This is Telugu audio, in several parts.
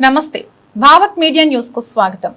నమస్తే. భావత్ మీడియా న్యూస్కు స్వాగతం.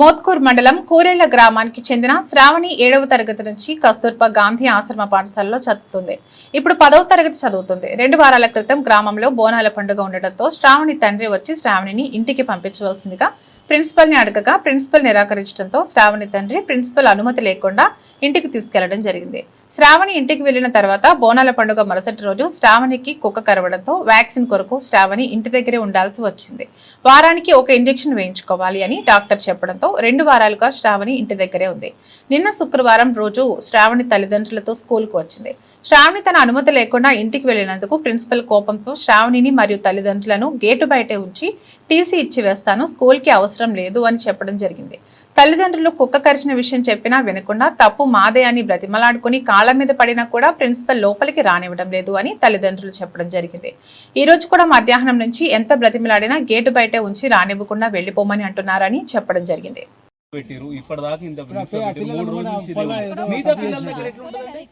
మోత్కూర్ మండలం కూరేళ్ళ గ్రామానికి చెందిన శ్రావణి ఏడవ తరగతి నుంచి కస్తూర్బా గాంధీ ఆశ్రమ పాఠశాలలో చదువుతుంది. ఇప్పుడు పదవ తరగతి చదువుతుంది. రెండు వారాల క్రితం గ్రామంలో బోనాల పండుగ ఉండటంతో శ్రావణి తండ్రి వచ్చి శ్రావణిని ఇంటికి పంపించవలసిందిగా ప్రిన్సిపల్ని అడగగా ప్రిన్సిపల్ నిరాకరించడంతో శ్రావణి తండ్రి ప్రిన్సిపల్ అనుమతి లేకుండా ఇంటికి తీసుకెళ్ళడం జరిగింది. శ్రావణి ఇంటికి వెళ్ళిన తర్వాత బోనాల పండుగ మరుసటి రోజు శ్రావణికి కుక్క కరవడంతో వ్యాక్సిన్ కొరకు శ్రావణి ఇంటి దగ్గరే ఉండాల్సి వచ్చింది. వారానికి ఒక ఇంజెక్షన్ వేయించుకోవాలి అని డాక్టర్ చెప్పడంతో రెండు వారాలుగా శ్రావణి ఇంటి దగ్గరే ఉంది. నిన్న శుక్రవారం రోజు శ్రావణి తల్లిదండ్రులతో స్కూల్కు వచ్చింది. శ్రావణి తన అనుమతి లేకుండా ఇంటికి వెళ్ళినందుకు ప్రిన్సిపల్ కోపంతో శ్రావణిని మరియు తల్లిదండ్రులను గేటు బయటే ఉంచి టీసీ ఇచ్చి వేస్తాను స్కూల్కి అవసరం లేదు అని చెప్పడం జరిగింది తల్లిదండ్రులు కుక్క కరిచిన విషయం చెప్పినా వినకుండా తప్పు మాదే అని బ్రతిమలాడుకుని కాళ్ళ మీద పడినా కూడా ప్రిన్సిపల్ లోపలికి రానివ్వడం లేదు అని తల్లిదండ్రులు చెప్పడం జరిగింది ఈ రోజు కూడా మధ్యాహ్నం నుంచి ఎంత బ్రతిమలాడినా గేటు బయటే ఉంచి రానివ్వకుండా వెళ్ళిపోమని అంటున్నారని చెప్పడం జరిగింది పెట్టిరు ఇప్పటిదాకా ఇంత పెట్టిరు. మూడు రోజుల నుంచి ఇదే ఉంది. మిగతా పిల్లల దగ్గర ఎట్లా ఉంటుందండి?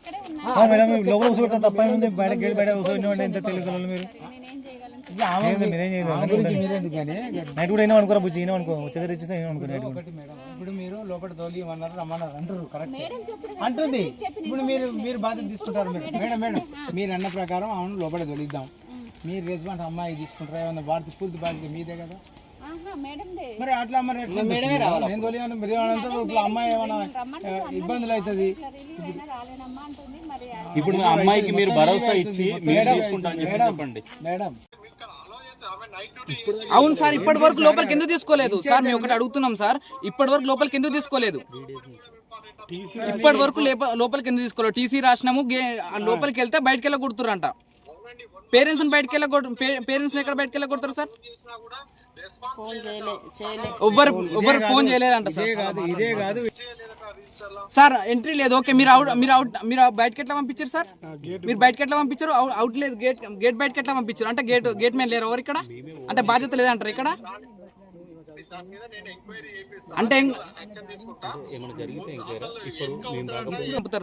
ఆ మేడం మీరు లోపల కూర్చోబెడతా తప్ప ఏముంది బయట గేట్ బయట కూర్చోండి ఇంత తెలియదు పిల్లలు మీరు నైట్ కూడా అయినా అనుకోరా బుజ్జి? అయినా అనుకో. వచ్చేది అయినా నైట్ ఇప్పుడు మీరు లోపల తోలి ఏమన్నారు రమ్మన్నారు. అంటారు కరెక్ట్ అంటుంది. ఇప్పుడు మీరు మీరు బాధ్యత తీసుకుంటారు మీరు. మేడం మేడం మీరు అన్న ప్రకారం అవును లోపల తొలిద్దాం. మీరు రెస్పాన్స్ అమ్మాయి తీసుకుంటారా? ఏమన్నా భారతి పూర్తి బాధ్యత మీదే కదా. మరి అట్లా మరి నేను తొలి మీరు ఇప్పుడు అమ్మాయి ఏమన్నా ఆ, ఇబ్బందులు అవుతుంది? ఇట్లా రిలీవ్ అయినా రాలేనమ్మా అంటుంది. మరి ఆ ఇప్పుడు మీ అమ్మాయికి మీరు భరోసా ఇచ్చి మీరు తీసుకుంటా అని చెప్పి చెప్పండి. మేడం. అవును సార్ ఇప్పటి వరకు లోపలికి ఎందుకు తీసుకోలేదు? సార్ మేము ఒకటి అడుగుతున్నాం సార్. ఇప్పటి వరకు లోపలికి ఎందుకు తీసుకోలేదు? ఇప్పటి వరకు లేప- లోపలికి ఎందుకు తీసుకోలేదు? టీసీ రాసినాము లోపలికి వెళ్తే బయటకు వెళ్ళ కొడుతురంట పేరెంట్స్ బయటకు వెళ్ళ పేరెంట్స్ ఎక్కడ బయటకు వెళ్ళ కొడతారు సార్? ఎవ్వరు ఎవ్వరు ఫోన్ చేయలేరంట సార్. ఇదే కాదు ఇదే కాదు. సార్ ఎంట్రీ లేదు. ఓకే మీరు అవుట్ మీరు అవుట్ మీరు బయటకి ఎట్లా పంపించారు సార్? మీరు బయటకి ఎట్లా పంపించారు? అవుట్- లేదు గేట్ గేట్ బయటకి ఎట్లా పంపించారు? అంటే గేట్ గేట్ మీద లేరు ఎవరు ఇక్కడ? అంటే బాధ్యత లేదంటారు ఇక్కడ? అంటే